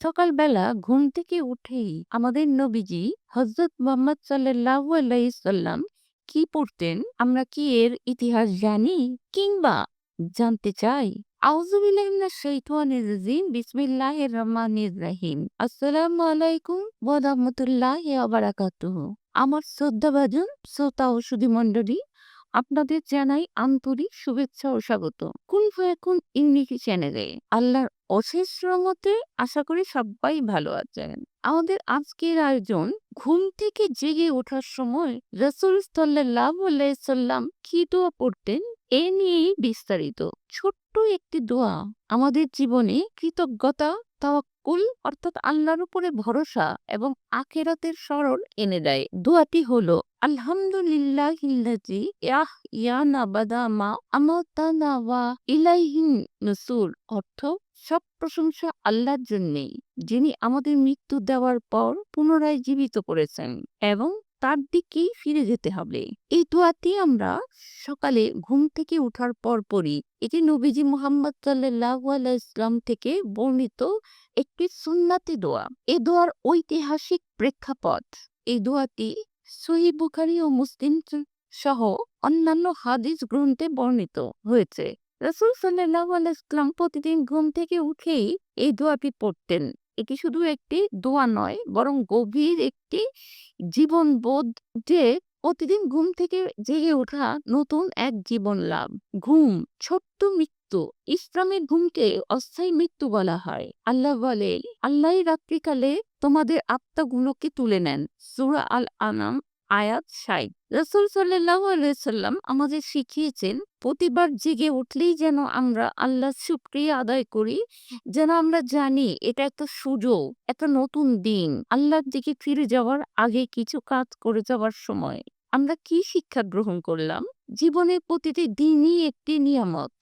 সকালবেলা ঘুম থেকে উঠেই আমাদের নবীজি হজরত মোহাম্মদ সাল্লাল্লাহু সাল্লাম কি পড়তেন? আমরা কি এর ইতিহাস জানি? কিংবা জানতে চাই? আউযুবিল্লাহি মিনাশ শাইতানির আসসালামু আলাইকুম আমার শ্রদ্ধাভাজন, শ্রোতা ও সুধীমণ্ডলী আপনাদের জানাই আন্তরিক শুভেচ্ছা ও স্বাগত। কোন এখন ইংরেজি চ্যানেলে আল্লাহর অশেষ রহমতে আশা করি সবাই ভালো আছেন। আমাদের আজকের আয়োজন ঘুম থেকে জেগে ওঠার সময় রসুল সাল্লাম কি দোয়া পড়তেন এ নিয়েই বিস্তারিত। ছোট্ট একটি দোয়া আমাদের জীবনে কৃতজ্ঞতা তাওয়াক্কুল অর্থাৎ আল্লাহর উপরে ভরসা এবং আখেরাতের স্মরণ এনে দেয়। দোয়াটি হলো আলহামদুলিল্লাহ ইয়াহ ইয়ানা বাদামা আমাতানা ওয়া ইলাইহিন নসুর অর্থ, সব প্রশংসা আল্লাহর জন্যেই, যিনি আমাদের মৃত্যু দেওয়ার পর পুনরায় জীবিত করেছেন এবং তার দিকেই ফিরে যেতে হবে। এই দোয়াটি আমরা সকালে ঘুম থেকে উঠার পর পরই এটি নবীজি মোহাম্মদ সাল্লাহ ইসলাম থেকে বর্ণিত একটি সুন্নাতি দোয়া, এ দোয়ার ঐতিহাসিক প্রেক্ষাপট। এই দোয়াটি সহি বুখারি ও মুসলিম সহ অন্যান্য হাদিস গ্রন্থে বর্ণিত হয়েছে। রসুল সাল্লাহ আলাইসলাম প্রতিদিন ঘুম থেকে উঠেই এই দোয়াটি পড়তেন। এটি শুধু একটি দোয়া নয়, বরং গভীর একটি জীবনবোধ যে প্রতিদিন ঘুম থেকে জেগে ওঠা নতুন এক জীবন লাভ। ঘুম, ছোট্ট মৃত্যু, ইসলামের ঘুমকে অস্থায়ী মৃত্যু বলা হয়। আল্লাহ বলে আল্লাহ রাত্রিকালে তোমাদের আত্মাগুলোকে তুলে নেন। সুরা আল আনাম আয়াত ষাট। রসুল সাল্লাম আমাদের শিখিয়েছেন, প্রতিবার জেগে উঠলেই যেন আমরা আল্লাহ শুক্রিয়া আদায় করি, যেন আমরা জানি এটা একটা সুযোগ, একটা নতুন দিন, আল্লাহর দিকে ফিরে যাওয়ার আগে কিছু কাজ করে যাওয়ার সময়। আমরা কি শিক্ষা গ্রহণ করলাম? জীবনের প্রতিটি দিনই একটি নিয়ামত।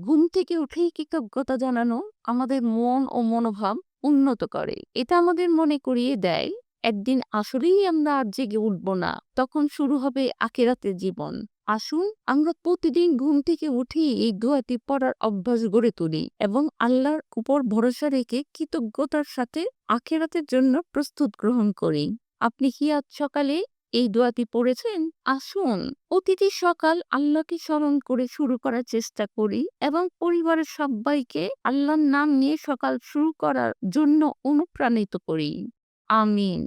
ঘুম থেকে উঠেই কৃতজ্ঞতা জানানো আমাদের মন ও মনোভাব উন্নত করে। এটা আমাদের মনে করিয়ে দেয় একদিন আসলেই আমরা আর জেগে উঠব না। তখন শুরু হবে আখেরাতের জীবন। আসুন, আমরা প্রতিদিন ঘুম থেকে উঠে এই দোয়াটি পড়ার অভ্যাস গড়ে তুলি এবং আল্লাহর উপর ভরসা রেখে কৃতজ্ঞতার সাথে আখেরাতের জন্য প্রস্তুত গ্রহণ করি। আপনি কি আজ সকালে এই দোয়াটি পড়েছেন? আসুন, অতিথি সকাল আল্লাহকে স্মরণ করে শুরু করার চেষ্টা করি এবং পরিবারের সবাইকে আল্লাহর নাম নিয়ে সকাল শুরু করার জন্য অনুপ্রাণিত করি। আমিন